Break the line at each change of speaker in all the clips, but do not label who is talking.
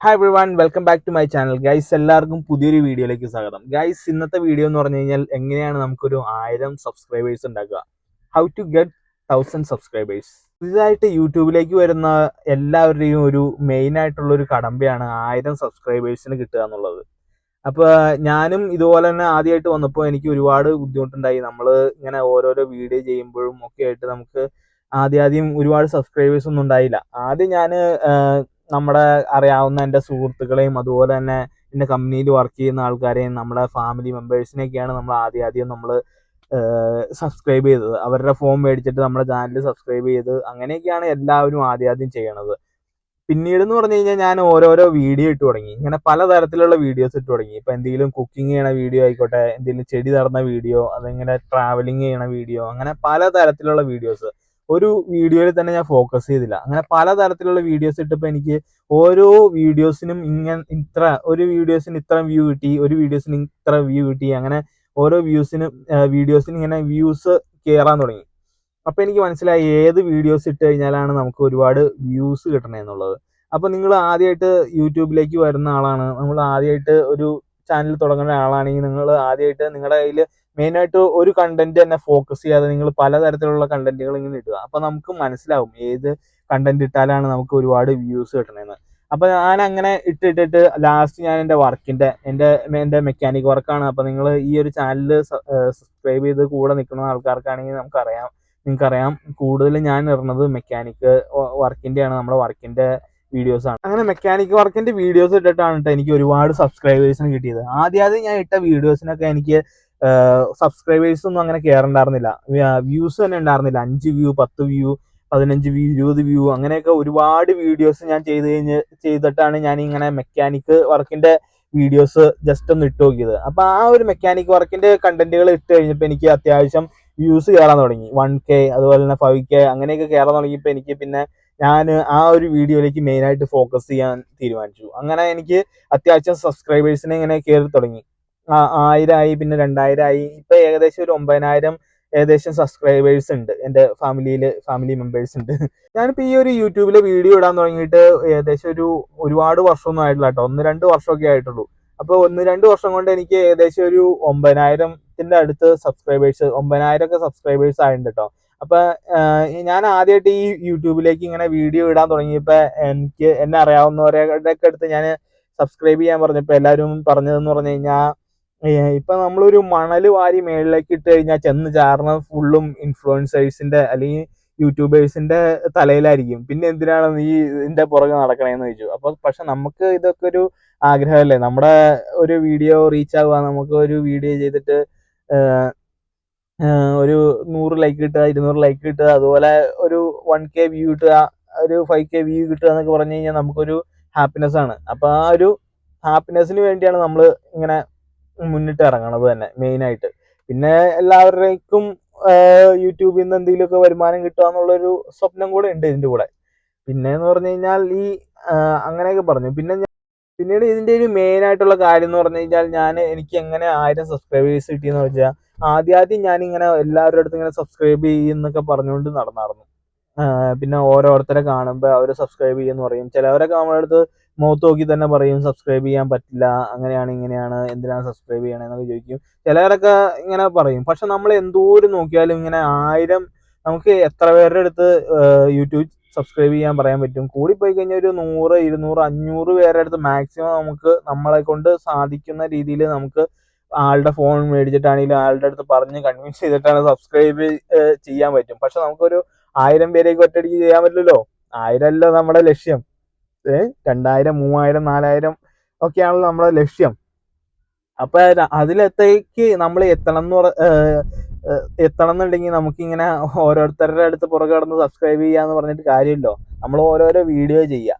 Hi everyone welcome back to my channel guys എല്ലാവർക്കും പുതിയൊരു വീഡിയോയിലേക്ക് സ്വാഗതം. ഗൈസ് ഇന്നത്തെ വീഡിയോ എന്ന് പറഞ്ഞു കഴിഞ്ഞാൽ എങ്ങനെയാണ് നമുക്കൊരു ആയിരം സബ്സ്ക്രൈബേഴ്സ് ഉണ്ടാക്കുക? How to get thousand subscribers പുതിയതായിട്ട് യൂട്യൂബിലേക്ക് വരുന്ന എല്ലാവരുടെയും ഒരു മെയിൻ ആയിട്ടുള്ള ഒരു കടമ്പയാണ് ആയിരം സബ്സ്ക്രൈബേഴ്സിന് കിട്ടുക എന്നുള്ളത്. അപ്പൊ ഞാനും ഇതുപോലെ തന്നെ ആദ്യമായിട്ട് വന്നപ്പോൾ എനിക്ക് ഒരുപാട് ബുദ്ധിമുട്ടുണ്ടായി. നമ്മൾ ഇങ്ങനെ ഓരോരോ വീഡിയോ ചെയ്യുമ്പോഴും ഒക്കെ ആയിട്ട് നമുക്ക് ആദ്യം ആദ്യം ഒരുപാട് സബ്സ്ക്രൈബേഴ്സ് ഒന്നും ഉണ്ടായില്ല. ആദ്യം ഞാൻ നമ്മുടെ അറിയാവുന്ന എന്റെ സുഹൃത്തുക്കളെയും അതുപോലെ തന്നെ എന്റെ കമ്പനിയിൽ വർക്ക് ചെയ്യുന്ന ആൾക്കാരെയും നമ്മുടെ ഫാമിലി മെമ്പേഴ്സിനെയൊക്കെയാണ് നമ്മൾ ആദ്യം ആദ്യം നമ്മൾ സബ്സ്ക്രൈബ് ചെയ്തത്. അവരുടെ ഫോം മേടിച്ചിട്ട് നമ്മുടെ ചാനൽ സബ്സ്ക്രൈബ് ചെയ്ത് അങ്ങനെയൊക്കെയാണ് എല്ലാവരും ആദ്യം ആദ്യം ചെയ്യണത്. പിന്നീട് എന്ന് പറഞ്ഞു കഴിഞ്ഞാൽ ഞാൻ ഓരോരോ വീഡിയോ ഇട്ട് തുടങ്ങി. ഇങ്ങനെ പലതരത്തിലുള്ള വീഡിയോസ് ഇട്ട് തുടങ്ങി. ഇപ്പം എന്തെങ്കിലും കുക്കിംഗ് ചെയ്യണ വീഡിയോ ആയിക്കോട്ടെ എന്തെങ്കിലും ചെടി നടന്ന വീഡിയോ അതെങ്ങനെ ട്രാവലിംഗ് ചെയ്യണ വീഡിയോ അങ്ങനെ പലതരത്തിലുള്ള വീഡിയോസ് ഒരു വീഡിയോയിൽ തന്നെ ഞാൻ ഫോക്കസ് ചെയ്തില്ല. അങ്ങനെ പല തരത്തിലുള്ള വീഡിയോസ് ഇട്ടപ്പോൾ എനിക്ക് ഓരോ വീഡിയോസിനും ഇങ്ങനെ ഇത്ര ഒരു വീഡിയോസിന് ഇത്ര വ്യൂ കിട്ടി ഒരു വീഡിയോസിന് ഇത്ര വ്യൂ കിട്ടി അങ്ങനെ ഓരോ വ്യൂസിനും വീഡിയോസിന് ഇങ്ങനെ വ്യൂസ് കയറാൻ തുടങ്ങി. അപ്പോൾ എനിക്ക് മനസ്സിലായി ഏത് വീഡിയോസ് ഇട്ട് കഴിഞ്ഞാലാണ് നമുക്ക് ഒരുപാട് വ്യൂസ് കിട്ടണേ എന്നുള്ളത്. അപ്പോൾ നിങ്ങൾ ആദ്യമായിട്ട് യൂട്യൂബിലേക്ക് വരുന്ന ആളാണ്. നമ്മൾ ആദ്യമായിട്ട് ഒരു ചാനൽ തുടങ്ങുന്ന ആളാണെങ്കിൽ നിങ്ങൾ ആദ്യമായിട്ട് നിങ്ങളുടെ കയ്യിൽ മെയിനായിട്ട് ഒരു കണ്ടന്റ് തന്നെ ഫോക്കസ് ചെയ്യാതെ നിങ്ങൾ പലതരത്തിലുള്ള കണ്ടന്റുകൾ ഇങ്ങനെ ഇടുക. അപ്പൊ നമുക്ക് മനസ്സിലാവും ഏത് കണ്ടന്റ് ഇട്ടാലാണ് നമുക്ക് ഒരുപാട് വ്യൂസ് കിട്ടണേന്ന്. അപ്പൊ ഞാൻ അങ്ങനെ ഇട്ടിട്ടിട്ട് ലാസ്റ്റ് ഞാൻ എന്റെ വർക്കിന്റെ എന്റെ എന്റെ മെക്കാനിക് വർക്കാണ് അപ്പൊ നിങ്ങൾ ഈ ഒരു ചാനൽ സബ്സ്ക്രൈബ് ചെയ്ത് കൂടെ നിൽക്കുന്ന ആൾക്കാർക്കാണെങ്കിൽ നമുക്കറിയാം നിങ്ങൾക്കറിയാം കൂടുതൽ ഞാൻ ഇടുന്നത് മെക്കാനിക് വർക്കിന്റെ ആണ് നമ്മുടെ വർക്കിന്റെ വീഡിയോസ് ആണ്. അങ്ങനെ മെക്കാനിക് വർക്കിന്റെ വീഡിയോസ് ഇട്ടിട്ടാണ് എനിക്ക് ഒരുപാട് സബ്സ്ക്രൈബേഴ്സിന് കിട്ടിയത്. ആദ്യം ആദ്യം ഞാൻ ഇട്ട വീഡിയോസിനൊക്കെ എനിക്ക് സബ്സ്ക്രൈബേഴ്സ് ഒന്നും അങ്ങനെ കയറുണ്ടായിരുന്നില്ല വ്യൂസ് തന്നെ ഉണ്ടായിരുന്നില്ല. അഞ്ച് വ്യൂ പത്ത് വ്യൂ പതിനഞ്ച് വ്യൂ ഇരുപത് വ്യൂ അങ്ങനെയൊക്കെ ഒരുപാട് വീഡിയോസ് ഞാൻ ചെയ്ത് കഴിഞ്ഞ് ചെയ്തിട്ടാണ് ഞാൻ ഇങ്ങനെ മെക്കാനിക് വർക്കിന്റെ വീഡിയോസ് ജസ്റ്റ് ഒന്ന് ഇട്ട് നോക്കിയത്. അപ്പൊ ആ ഒരു മെക്കാനിക് വർക്കിന്റെ കണ്ടന്റുകൾ ഇട്ട് കഴിഞ്ഞപ്പോൾ എനിക്ക് അത്യാവശ്യം വ്യൂസ് കയറാൻ തുടങ്ങി. വൺ കെ അതുപോലെ തന്നെ ഫൈവ് കെ അങ്ങനെയൊക്കെ കയറാൻ തുടങ്ങിയപ്പോൾ എനിക്ക് പിന്നെ ഞാൻ ആ ഒരു വീഡിയോയിലേക്ക് മെയിനായിട്ട് ഫോക്കസ് ചെയ്യാൻ തീരുമാനിച്ചു. അങ്ങനെ എനിക്ക് അത്യാവശ്യം സബ്സ്ക്രൈബേഴ്സിനെ ഇങ്ങനെ കയറി തുടങ്ങി. ആയിരമായി പിന്നെ രണ്ടായിരമായി ഇപ്പൊ ഏകദേശം ഒരു ഒമ്പതിനായിരം ഏകദേശം സബ്സ്ക്രൈബേഴ്സ് ഉണ്ട്. എന്റെ ഫാമിലിയിൽ ഫാമിലി മെമ്പേഴ്സ് ഉണ്ട്. ഞാനിപ്പോൾ ഈ ഒരു യൂട്യൂബിൽ വീഡിയോ ഇടാൻ തുടങ്ങിയിട്ട് ഏകദേശം ഒരു ഒരുപാട് വർഷമൊന്നും ആയിട്ടില്ല കേട്ടോ. ഒന്ന് രണ്ട് വർഷമൊക്കെ ആയിട്ടുള്ളൂ. അപ്പോൾ ഒന്ന് രണ്ട് വർഷം കൊണ്ട് എനിക്ക് ഏകദേശം ഒരു ഒമ്പതിനായിരത്തിന്റെ അടുത്ത് സബ്സ്ക്രൈബേഴ്സ് ഒമ്പതിനായിരം ഒക്കെ സബ്സ്ക്രൈബേഴ്സ് ആയിട്ടുണ്ട് കേട്ടോ. അപ്പൊ ഞാൻ ആദ്യമായിട്ട് ഈ യൂട്യൂബിലേക്ക് ഇങ്ങനെ വീഡിയോ ഇടാൻ തുടങ്ങിയപ്പോൾ എനിക്ക് എന്നെ അറിയാവുന്നവരുടെ അടുത്ത് ഞാൻ സബ്സ്ക്രൈബ് ചെയ്യാൻ പറഞ്ഞപ്പോൾ എല്ലാവരും പറഞ്ഞതെന്ന് പറഞ്ഞു കഴിഞ്ഞാൽ ഇപ്പൊ നമ്മളൊരു മണൽ വാരി മേളിലേക്ക് ഇട്ട് കഴിഞ്ഞാൽ ചെന്ന് ചാർന്ന ഫുള്ളും ഇൻഫ്ലുവൻസേഴ്സിന്റെ അല്ലെങ്കിൽ യൂട്യൂബേഴ്സിന്റെ തലയിലായിരിക്കും. പിന്നെ എന്തിനാണ് നീ ഇതിന്റെ പുറകെ നടക്കണേന്ന് ചോദിച്ചു. അപ്പൊ പക്ഷെ നമുക്ക് ഇതൊക്കെ ഒരു ആഗ്രഹമല്ലേ? നമ്മുടെ ഒരു വീഡിയോ റീച്ച് ആവുക നമുക്ക് ഒരു വീഡിയോ ചെയ്തിട്ട് ഒരു നൂറ് ലൈക്ക് കിട്ടുക ഇരുന്നൂറ് ലൈക്ക് കിട്ടുക അതുപോലെ ഒരു വൺ കെ വ്യൂ കിട്ടുക ഒരു ഫൈവ് കെ വ്യൂ കിട്ടുക എന്നൊക്കെ പറഞ്ഞു കഴിഞ്ഞാൽ നമുക്കൊരു ഹാപ്പിനെസ് ആണ്. അപ്പൊ ആ ഒരു ഹാപ്പിനെസ്സിന് വേണ്ടിയാണ് നമ്മൾ ഇങ്ങനെ മുന്നിട്ട് ഇറങ്ങണത് തന്നെ മെയിൻ ആയിട്ട് പിന്നെ എല്ലാവരുടെയും യൂട്യൂബിൽ നിന്ന് എന്തെങ്കിലുമൊക്കെ വരുമാനം കിട്ടുക എന്നുള്ളൊരു സ്വപ്നം കൂടെ ഉണ്ട് ഇതിന്റെ കൂടെ. പിന്നെ എന്ന് പറഞ്ഞു കഴിഞ്ഞാൽ ഈ അങ്ങനെയൊക്കെ പറഞ്ഞു. പിന്നെ പിന്നീട് ഇതിന്റെ ഒരു മെയിൻ ആയിട്ടുള്ള കാര്യം എന്ന് പറഞ്ഞു കഴിഞ്ഞാൽ ഞാൻ എനിക്ക് എങ്ങനെ ആയിരം സബ്സ്ക്രൈബേഴ്സ് കിട്ടിയെന്ന് വെച്ചാൽ ആദ്യം ആദ്യം ഞാൻ ഇങ്ങനെ എല്ലാവരുടെ അടുത്ത് ഇങ്ങനെ സബ്സ്ക്രൈബ് ചെയ്യുന്നൊക്കെ പറഞ്ഞുകൊണ്ട് നടന്നായിരുന്നു. പിന്നെ ഓരോരുത്തരെ കാണുമ്പോൾ അവർ സബ്സ്ക്രൈബ് ചെയ്യുമെന്ന് പറയും. ചിലവരൊക്കെ നമ്മുടെ അടുത്ത് മുഖത്ത് നോക്കി തന്നെ പറയും സബ്സ്ക്രൈബ് ചെയ്യാൻ പറ്റില്ല അങ്ങനെയാണ് ഇങ്ങനെയാണ് എന്തിനാണ് സബ്സ്ക്രൈബ് ചെയ്യണമെന്നൊക്കെ ചോദിക്കും. ചിലരൊക്കെ ഇങ്ങനെ പറയും. പക്ഷെ നമ്മൾ എന്തോരം നോക്കിയാലും ഇങ്ങനെ ആയിരം നമുക്ക് എത്ര പേരുടെ അടുത്ത് യൂട്യൂബ് സബ്സ്ക്രൈബ് ചെയ്യാൻ പറയാൻ പറ്റും. കൂടിപ്പോയി കഴിഞ്ഞാൽ ഒരു നൂറ് ഇരുന്നൂറ് അഞ്ഞൂറ് പേരുടെ അടുത്ത് മാക്സിമം നമുക്ക് നമ്മളെ കൊണ്ട് സാധിക്കുന്ന രീതിയിൽ നമുക്ക് ആളുടെ ഫോൺ മേടിച്ചിട്ടാണെങ്കിലും ആളുടെ അടുത്ത് പറഞ്ഞ് കൺവിൻസ് ചെയ്തിട്ടാണ് സബ്സ്ക്രൈബ് ചെയ്യാൻ പറ്റും. പക്ഷെ നമുക്കൊരു ആയിരം പേരേക്ക് ഒറ്റയടിക്ക് ചെയ്യാൻ പറ്റില്ലല്ലോ. ആയിരമല്ല നമ്മുടെ ലക്ഷ്യം. രണ്ടായിരം മൂവായിരം നാലായിരം ഒക്കെയാണല്ലോ നമ്മുടെ ലക്ഷ്യം. അപ്പൊ അതിലത്തേക്ക് നമ്മൾ എത്തണം എന്ന് പറ എത്തണം എന്നുണ്ടെങ്കിൽ നമുക്കിങ്ങനെ ഓരോരുത്തരുടെ അടുത്ത് പുറകെ കടന്ന് സബ്സ്ക്രൈബ് ചെയ്യാന്ന് പറഞ്ഞിട്ട് കാര്യമില്ലോ. നമ്മൾ ഓരോരോ വീഡിയോ ചെയ്യുക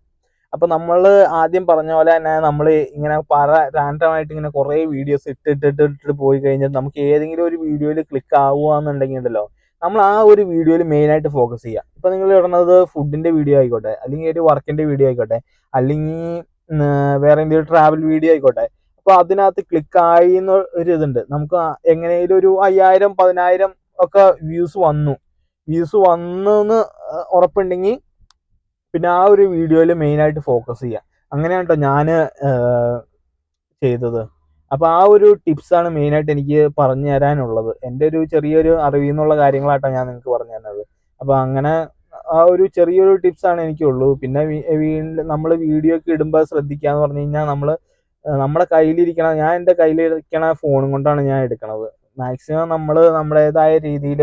അപ്പൊ നമ്മൾ ആദ്യം പറഞ്ഞ പോലെ തന്നെ നമ്മൾ ഇങ്ങനെ പല റാൻഡമായിട്ട് ഇങ്ങനെ കുറെ വീഡിയോസ് ഇട്ടിട്ടിട്ട് ഇട്ടിട്ട് പോയി കഴിഞ്ഞാൽ നമുക്ക് ഏതെങ്കിലും ഒരു വീഡിയോയിൽ ക്ലിക്ക് ആവുകയെന്നുണ്ടെങ്കിൽ ഉണ്ടല്ലോ. നമ്മൾ ആ ഒരു വീഡിയോയിൽ മെയിൻ ആയിട്ട് ഫോക്കസ് ചെയ്യുക ഇപ്പൊ നിങ്ങൾ ഇടുന്നത് ഫുഡിന്റെ വീഡിയോ ആയിക്കോട്ടെ അല്ലെങ്കിൽ ഒരു വർക്കിന്റെ വീഡിയോ ആയിക്കോട്ടെ അല്ലെങ്കിൽ വേറെ എന്തെങ്കിലും ട്രാവൽ വീഡിയോ ആയിക്കോട്ടെ അപ്പൊ അതിനകത്ത് ക്ലിക്ക് ആയി എന്ന് ഒരു ഇതുണ്ട്. നമുക്ക് എങ്ങനെയും ഒരു അയ്യായിരം പതിനായിരം ഒക്കെ വ്യൂസ് വന്നു. വ്യൂസ് വന്നു എന്ന് ഉറപ്പുണ്ടെങ്കിൽ പിന്നെ ആ ഒരു വീഡിയോയിൽ മെയിൻ ആയിട്ട് ഫോക്കസ് ചെയ്യുക അങ്ങനെയാണ് കേട്ടോ ഞാൻ ചെയ്തത്. അപ്പോൾ ആ ഒരു ടിപ്സ് ആണ് മെയിൻ ആയിട്ട് എനിക്ക് പറഞ്ഞു തരാനുള്ളത്. എന്റെ ഒരു ചെറിയൊരു അറിവിൽ നിന്നുള്ള കാര്യങ്ങളായിട്ടാണ് ഞാൻ നിങ്ങൾക്ക് പറഞ്ഞു തരുന്നത് അപ്പോൾ അങ്ങനെ ആ ഒരു ചെറിയൊരു ടിപ്സ് ടിപ്സാണ് എനിക്കുള്ളൂ. പിന്നെ നമ്മൾ വീഡിയോ ഒക്കെ ഇടുമ്പോൾ ശ്രദ്ധിക്കുക എന്ന് പറഞ്ഞു കഴിഞ്ഞാൽ നമ്മൾ നമ്മുടെ കയ്യിലിരിക്കണ ഞാൻ എന്റെ കയ്യിലിരിക്കണ ഫോണും കൊണ്ടാണ് ഞാൻ എടുക്കണത്. മാക്സിമം നമ്മൾ നമ്മുടേതായ രീതിയിൽ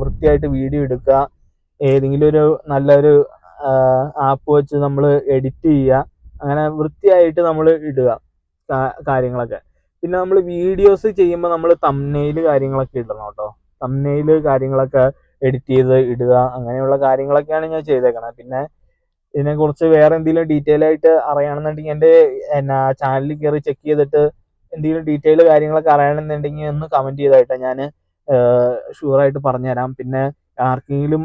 വൃത്തിയായിട്ട് വീഡിയോ എടുക്കുക. ഏതെങ്കിലും ഒരു നല്ലൊരു ആപ്പ് വെച്ച് നമ്മൾ എഡിറ്റ് ചെയ്യുക. അങ്ങനെ വൃത്തിയായിട്ട് നമ്മൾ ഇടുക. കാര്യങ്ങളൊക്കെ. പിന്നെ നമ്മൾ വീഡിയോസ് ചെയ്യുമ്പോൾ നമ്മൾ തമ്നെയിൽ കാര്യങ്ങളൊക്കെ ഇടണം കേട്ടോ. തമ്നെയിൽ കാര്യങ്ങളൊക്കെ എഡിറ്റ് ചെയ്ത് ഇടുക അങ്ങനെയുള്ള കാര്യങ്ങളൊക്കെയാണ് ഞാൻ ചെയ്തേക്കണത്. പിന്നെ ഇതിനെക്കുറിച്ച് വേറെ എന്തെങ്കിലും ഡീറ്റെയിൽ ആയിട്ട് അറിയണമെന്നുണ്ടെങ്കിൽ എന്റെ എന്നാ ചാനലിൽ കയറി ചെക്ക് ചെയ്തിട്ട് എന്തെങ്കിലും ഡീറ്റെയിൽ കാര്യങ്ങളൊക്കെ അറിയണമെന്നുണ്ടെങ്കിൽ ഒന്ന് കമന്റ് ചെയ്തായിട്ട് ഞാൻ ഷുവറായിട്ട് പറഞ്ഞുതരാം. പിന്നെ ആർക്കെങ്കിലും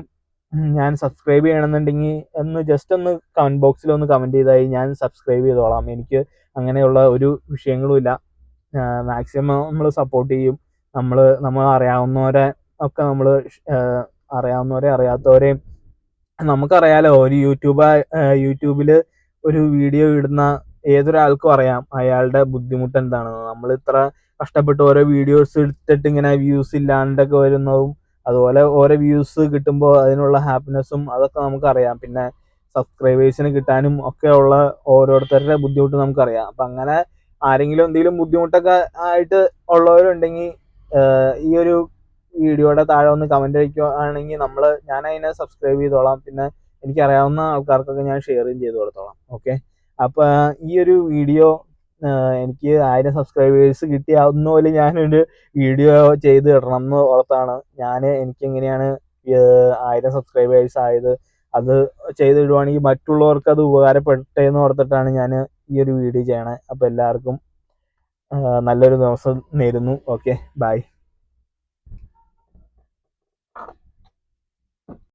ഞാൻ സബ്സ്ക്രൈബ് ചെയ്യണമെന്നുണ്ടെങ്കിൽ ഒന്ന് ജസ്റ്റ് ഒന്ന് കമന്റ് ബോക്സിൽ ഒന്ന് കമന്റ് ചെയ്തായി ഞാൻ സബ്സ്ക്രൈബ് ചെയ്തോളാം. എനിക്ക് അങ്ങനെയുള്ള ഒരു വിഷയങ്ങളുമില്ല. മാക്സിമം നമ്മൾ സപ്പോർട്ട് ചെയ്യും. നമ്മൾ നമ്മൾ അറിയാവുന്നവരെ ഒക്കെ നമ്മൾ അറിയാവുന്നവരെ അറിയാത്തവരെയും നമുക്കറിയാലോ. ഒരു യൂട്യൂബ് യൂട്യൂബിൽ ഒരു വീഡിയോ ഇടുന്ന ഏതൊരാൾക്കും അറിയാം അയാളുടെ ബുദ്ധിമുട്ട് എന്താണെന്ന്. നമ്മൾ ഇത്ര കഷ്ടപ്പെട്ട് ഓരോ വീഡിയോസ് എടുത്തിട്ട് ഇങ്ങനെ വ്യൂസ് ഇല്ലാണ്ടൊക്കെ വരുന്നതും അതുപോലെ ഓരോ വ്യൂസ് കിട്ടുമ്പോൾ അതിനുള്ള ഹാപ്പിനെസ്സും അതൊക്കെ നമുക്കറിയാം. പിന്നെ സബ്സ്ക്രൈബേഴ്സിന് കിട്ടാനും ഒക്കെ ഉള്ള ഓരോരുത്തരുടെ ബുദ്ധിമുട്ട് നമുക്കറിയാം. അപ്പം അങ്ങനെ ആരെങ്കിലും എന്തെങ്കിലും ബുദ്ധിമുട്ടൊക്കെ ആയിട്ട് ഉള്ളവരുണ്ടെങ്കിൽ ഈ ഒരു വീഡിയോയുടെ താഴെ ഒന്ന് കമന്റ് അയക്കുകയാണെങ്കിൽ നമ്മൾ ഞാൻ അതിനെ സബ്സ്ക്രൈബ് ചെയ്തോളാം. പിന്നെ എനിക്കറിയാവുന്ന ആൾക്കാർക്കൊക്കെ ഞാൻ ഷെയറും ചെയ്ത് കൊടുത്തോളാം. ഓക്കെ അപ്പോൾ ഈ ഒരു വീഡിയോ എനിക്ക് ആയിരം സബ്സ്ക്രൈബേഴ്സ് കിട്ടിയ അന്ന് പോലും ഞാനൊരു വീഡിയോ ചെയ്ത് ഇടണം എന്ന് ഓർത്താണ്. ഞാൻ എനിക്ക് എങ്ങനെയാണ് ആയിരം സബ്സ്ക്രൈബേഴ്സ് ആയത് അത് ചെയ്തു ചെയ്തിടുവാണെങ്കിൽ മറ്റുള്ളവർക്ക് അത് ഉപകാരപ്പെട്ടെ എന്ന് ഓർത്തിട്ടാണ് ഞാൻ ഈ ഒരു വീഡിയോ ചെയ്യണേ. അപ്പോൾ എല്ലാവർക്കും നല്ലൊരു ദിവസം നേരുന്നു. Okay bye.